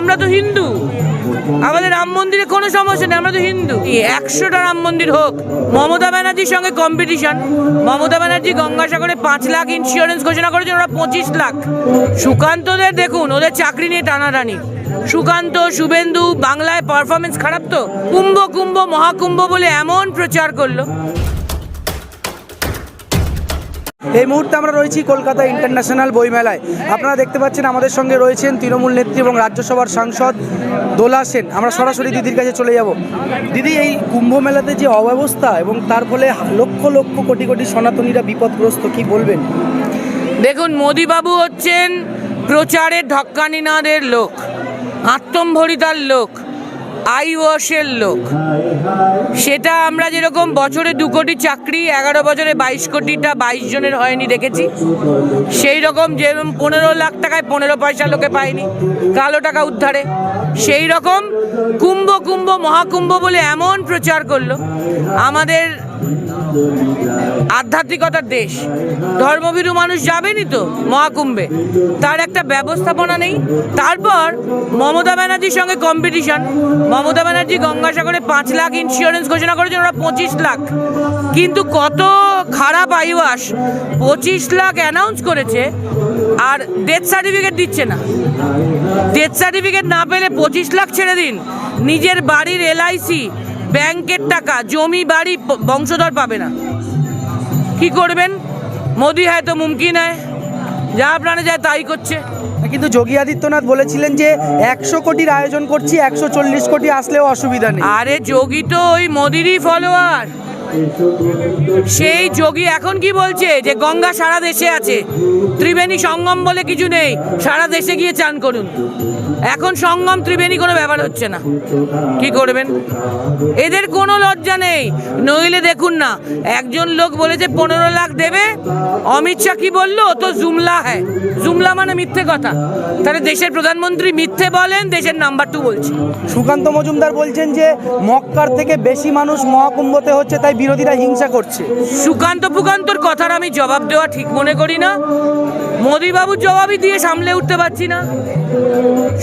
আমরা তো হিন্দু। আমাদের রাম মন্দিরে কোনো সমস্যা নেই, আমরা তো হিন্দু। একশোটা রাম মন্দির হোক, মমতা ব্যানার্জির সঙ্গে কম্পিটিশন মমতা ব্যানার্জি গঙ্গাসাগরে পাঁচ লাখ ইন্স্যুরেন্স ঘোষণা করেছেন, ওরা পঁচিশ লাখ। সুকান্তদের দেখুন, ওদের চাকরি নিয়ে টানাটানি। সুকান্ত, শুভেন্দু, বাংলায় পারফরমেন্স খারাপ তো? কুম্ভ কুম্ভ, মহাকুম্ভ বলে এমন প্রচার করল। এই মুহূর্তে আমরা রয়েছি কলকাতা ইন্টারন্যাশনাল বইমেলায়। আপনারা দেখতে পাচ্ছেন আমাদের সঙ্গে রয়েছেন তৃণমূল নেত্রী এবং রাজ্যসভার সাংসদ দোলা সেন। আমরা সরাসরি দিদির কাছে চলে যাব। দিদি, এই কুম্ভ মেলাতে যে অব্যবস্থা এবং তার ফলে লক্ষ লক্ষ কোটি কোটি সনাতনীরা বিপদগ্রস্ত, কি বলবেন? দেখুন, মোদিবাবু হচ্ছেন প্রচারের ঢক্কানিনাদের লোক, আত্মম্ভরিতার লোক। আই ওয়াশের লোক। সেটা আমরা যেরকম বছরে দু কোটি চাকরি, এগারো বছরে বাইশ কোটিটা বাইশ জনের হয়নি দেখেছি। সেই রকম যেরকম পনেরো লাখ টাকায় পনেরো পয়সা লোকে পায়নি, কালো টাকা উদ্ধারে। সেই রকম কুম্ভ কুম্ভ, মহাকুম্ভ বলে এমন প্রচার করল। আমাদের আধ্যাত্মিকতার দেশ। ধর্মভীরু মানুষ যাবেনই তো মহাকুম্ভে? তার একটা ব্যবস্থাপনা নেই। তারপর মমতা ব্যানার্জির সঙ্গে কম্পিটিশন মমতা ব্যানার্জি গঙ্গাসাগরে পাঁচ লাখ ইন্স্যুরেন্স ঘোষণা করেছেন, ওরা পঁচিশ লাখ। কিন্তু কত খারাপ আইওয়াস, পঁচিশ লাখ অ্যানাউন্স করেছে আর ডেথ সার্টিফিকেট দিচ্ছে না। ডেথ সার্টিফিকেট না পেলে পঁচিশ লাখ ছেড়ে দিন। নিজের বাড়ির এলআইসি ব্যাংকের টাকা জমি বাড়ি বংশধর পাবে না। কি করবেন? মোদি হয়তো মুমকিন হয়। যা প্রাণে যায় তাই করছে। কিন্তু যোগী আদিত্যনাথ বলেছিলেন যে একশো কোটির আয়োজন করছি একশো চল্লিশ কোটি আসলেও অসুবিধা নেই। আরে যোগী তো ওই মোদিরই ফলোয়ার সেই যোগী এখন কি বলছে? যে গঙ্গা সারা দেশে আছে। ত্রিবেণী সঙ্গম বলে কিছু নেই। সারা দেশে গিয়ে চান করুন। এখন সঙ্গম, ত্রিবেণী কোনো ব্যাপার হচ্ছে না। কি করবেন? এদের কোনো লজ্জা নেই। নইলে দেখুন না, একজন লোক বলেছে, পনেরো লাখ দেবে। অমিত শাহ কি বলল? তো জুমলা হ্যায়। জুমলা মানে মিথ্যে কথা। তাহলে দেশের প্রধানমন্ত্রী মিথ্যে বলেন দেশের নাম্বার টু বলছে। সুকান্ত মজুমদার বলছেন যে মক্কার থেকে বেশি মানুষ মহাকুম্ভতে হচ্ছে তাই বিরোধীরা হিংসা করছে। সুকান্ত ফুকান্তর কথার আমি জবাব দেওয়া ঠিক মনে করি না। মোদিবাবুর জবাবই দিয়ে সামলে উঠতে পারছি না।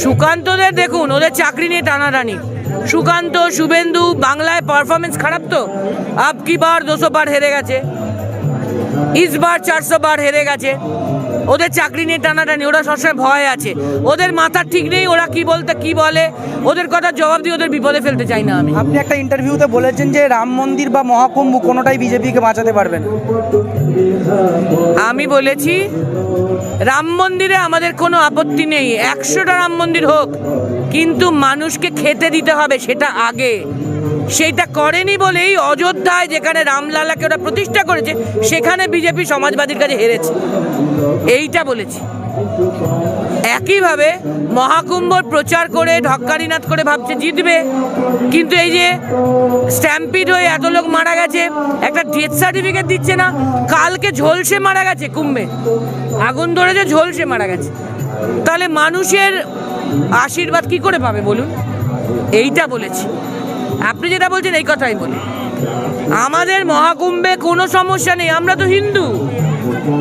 সুকান্তদের দেখুন ওদের চাকরি নিয়ে টানাটানি। সুকান্ত শুভেন্দু বাংলায় পারফরমেন্স খারাপ তো? আপ কি বার দুশো বার হেরে গেছে? ইস বার চারশো বার হেরে গেছে? ওদের চাকরি নিয়ে টানাটানি ওরা সবসময় ভয় আছে। ওদের মাথার ঠিক নেই ওরা কি বলতে কি বলে ওদের কথা জবাব দিয়ে ওদের বিপদে ফেলতে চাই না আমি। আপনি একটা ইন্টারভিউতে বলেছেন যে রাম মন্দির বা মহাকুম্ভ কোনোটাই বিজেপিকে বাঁচাতে পারবে না। আমি বলেছি রাম মন্দিরে আমাদের কোনো আপত্তি নেই। একশোটা রাম মন্দির হোক কিন্তু মানুষকে খেতে দিতে হবে সেটা আগে। সেইটা করেনি বলেই অযোধ্যায় যেখানে রামলালাকে ওরা প্রতিষ্ঠা করেছে, সেখানে বিজেপি সমাজবাদীর কাছে হেরেছে। এইটা বলেছি। একইভাবে মহাকুম্ভর প্রচার করে, ঢক্কারিনাথ করে ভাবছে জিতবে, কিন্তু এই যে স্ট্যাম্পিড হয়ে এত লোক মারা গেছে, একটা ডেথ সার্টিফিকেট দিচ্ছে না, কালকে ঝলসে মারা গেছে কুম্ভে। আগুন ধরেছে ঝলসে মারা গেছে। তাহলে মানুষের আশীর্বাদ কি করে পাবে বলুন? এইটা বলেছি। আপনি যেটা বলছেন এই কথাই বলি। আমাদের মহাকুম্ভে কোনো সমস্যা নেই, আমরা তো হিন্দু।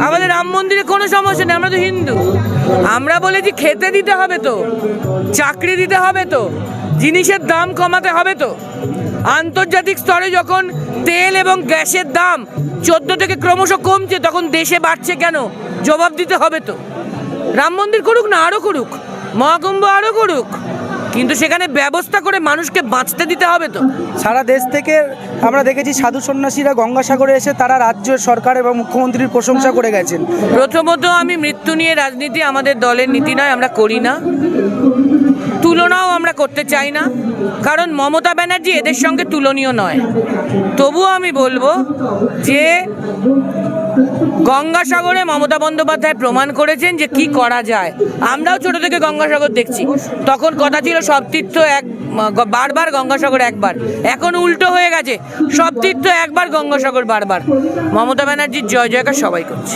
আমাদের রাম মন্দিরে কোনো সমস্যা নেই, আমরা তো হিন্দু। আমরা বলেছি খেতে দিতে হবে তো, চাকরি দিতে হবে তো, জিনিসের দাম কমাতে হবে তো। আন্তর্জাতিক স্তরে যখন তেল এবং গ্যাসের দাম চোদ্দ থেকে ক্রমশ কমছে, তখন দেশে বাড়ছে কেন? জবাব দিতে হবে তো। রাম মন্দির করুক না আরও করুক। মহাকুম্ভ আরও করুক। কিন্তু সেখানে ব্যবস্থা করে মানুষকে বাঁচতে দিতে হবে তো। সারা দেশ থেকে আমরা দেখেছি সাধু সন্ন্যাসীরা গঙ্গাসাগরে এসে তারা রাজ্য সরকার এবং মুখ্যমন্ত্রীর প্রশংসা করে গেছেন। প্রথমত আমি মৃত্যু নিয়ে রাজনীতি আমাদের দলের নীতি নয় আমরা করি না। তুলনাও আমরা করতে চাই না, কারণ মমতা ব্যানার্জি এদের সঙ্গে তুলনীয় নয়। তবুও আমি বলব যে গঙ্গাসাগরে মমতা বন্দ্যোপাধ্যায় প্রমাণ করেছেন যে কি করা যায়। আমরাও ছোট থেকে গঙ্গাসাগর দেখছি। তখন কথা ছিল সব তীর্থ এক, বারবার গঙ্গাসাগর একবার। এখন উল্টো হয়ে গেছে। সব তীর্থ একবার গঙ্গাসাগর বারবার। মমতা ব্যানার্জির জয় জয়কার সবাই করছে।